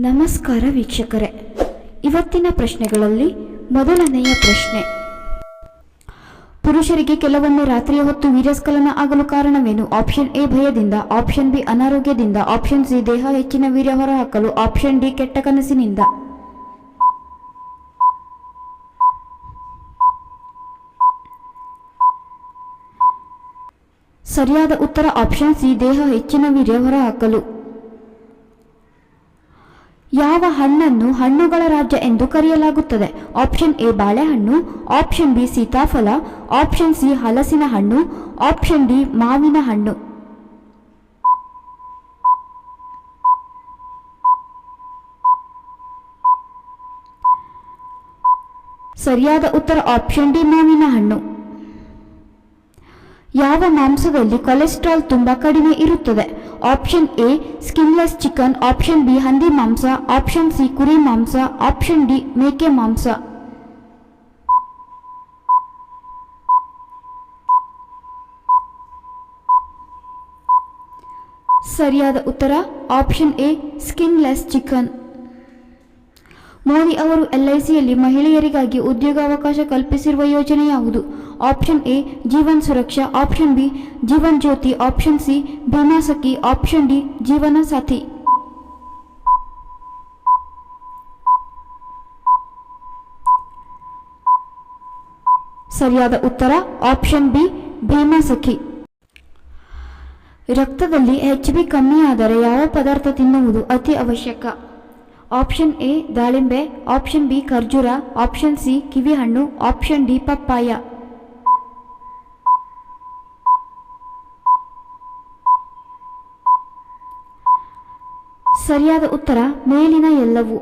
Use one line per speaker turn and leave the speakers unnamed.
ನಮಸ್ಕಾರ ವೀಕ್ಷಕರೇ. ಇವತ್ತಿನ ಪ್ರಶ್ನೆಗಳಲ್ಲಿ ಮೊದಲನೆಯ ಪ್ರಶ್ನೆ. ಪುರುಷರಿಗೆ ಕೆಲವೊಮ್ಮೆ ರಾತ್ರಿಯ ಹೊತ್ತು ವೀರ್ಯಸ್ಖಲನ ಆಗಲು ಕಾರಣವೇನು? ಆಪ್ಷನ್ ಎ ಭಯದಿಂದ, ಆಪ್ಷನ್ ಬಿ ಅನಾರೋಗ್ಯದಿಂದ, ಆಪ್ಷನ್ ಸಿ ದೇಹ ಹೆಚ್ಚಿನ ವೀರ್ಯ ಹೊರಹಾಕಲು, ಆಪ್ಷನ್ ಡಿ ಕೆಟ್ಟ ಕನಸಿನಿಂದ. ಸರಿಯಾದ ಉತ್ತರ ಆಪ್ಷನ್ ಸಿ ದೇಹ ಹೆಚ್ಚಿನ ವೀರ್ಯ ಹೊರಹಾಕಲು. ಯಾವ ಹಣ್ಣನ್ನು ಹಣ್ಣುಗಳ ರಾಜ್ಯ ಎಂದು ಕರೆಯಲಾಗುತ್ತದೆ? ಆಪ್ಷನ್ ಎ ಬಾಳೆಹಣ್ಣು, ಆಪ್ಷನ್ ಬಿ ಸೀತಾಫಲ, ಆಪ್ಷನ್ ಸಿ ಹಲಸಿನ ಹಣ್ಣು, ಆಪ್ಷನ್ ಡಿ ಮಾವಿನ ಹಣ್ಣು. ಸರಿಯಾದ ಉತ್ತರ ಆಪ್ಷನ್ ಡಿ ಮಾವಿನ ಹಣ್ಣು. ಯಾವ ಮಾಂಸದಲ್ಲಿ ಕೊಲೆಸ್ಟ್ರಾಲ್ ತುಂಬಾ ಕಡಿಮೆ ಇರುತ್ತದೆ? Option A skinless chicken option B ಹಂದಿ ಮಾಂಸ. ಆಪ್ಷನ್ ಸಿ ಕುರಿ ಮಾಂಸ. ಆಪ್ಷನ್ ಡಿ ಮೇಕೆ ಮಾಂಸ. ಸರಿಯಾದ ಉತ್ತರ option A skinless chicken Modi ಅವರು ಎಲ್ಐಸಿಯಲ್ಲಿ ಮಹಿಳೆಯರಿಗಾಗಿ ಉದ್ಯೋಗಾವಕಾಶ ಕಲ್ಪಿಸಿರುವ ಯೋಜನೆ ಯಾವುದು option A, Jeevan Suraksha. Option B, Jeevan Jyoti. Option C Bima Sakhi option D, Jeevan Sathi. ಸರಿಯಾದ ಉತ್ತರ, ಆಪ್ಷನ್ ಬಿ, ಭೀಮಾ ಸಖಿ. ರಕ್ತದಲ್ಲಿ ಎಚ್ ಬಿ ಕಮ್ಮಿಯಾದರೆ ಯಾವ ಪದಾರ್ಥ ತಿನ್ನುವುದು ಅತಿ ಅವಶ್ಯಕ? ಆಪ್ಷನ್ ಎ ದಾಳಿಂಬೆ ಆಪ್ಷನ್ ಬಿ ಖರ್ಜೂರ ಆಪ್ಷನ್ ಸಿ ಕಿವಿಹಣ್ಣು ಆಪ್ಷನ್ ಡಿ ಪಪ್ಪಾಯ ಸರಿಯಾದ ಉತ್ತರ ಮೇಲಿನ ಎಲ್ಲವೂ.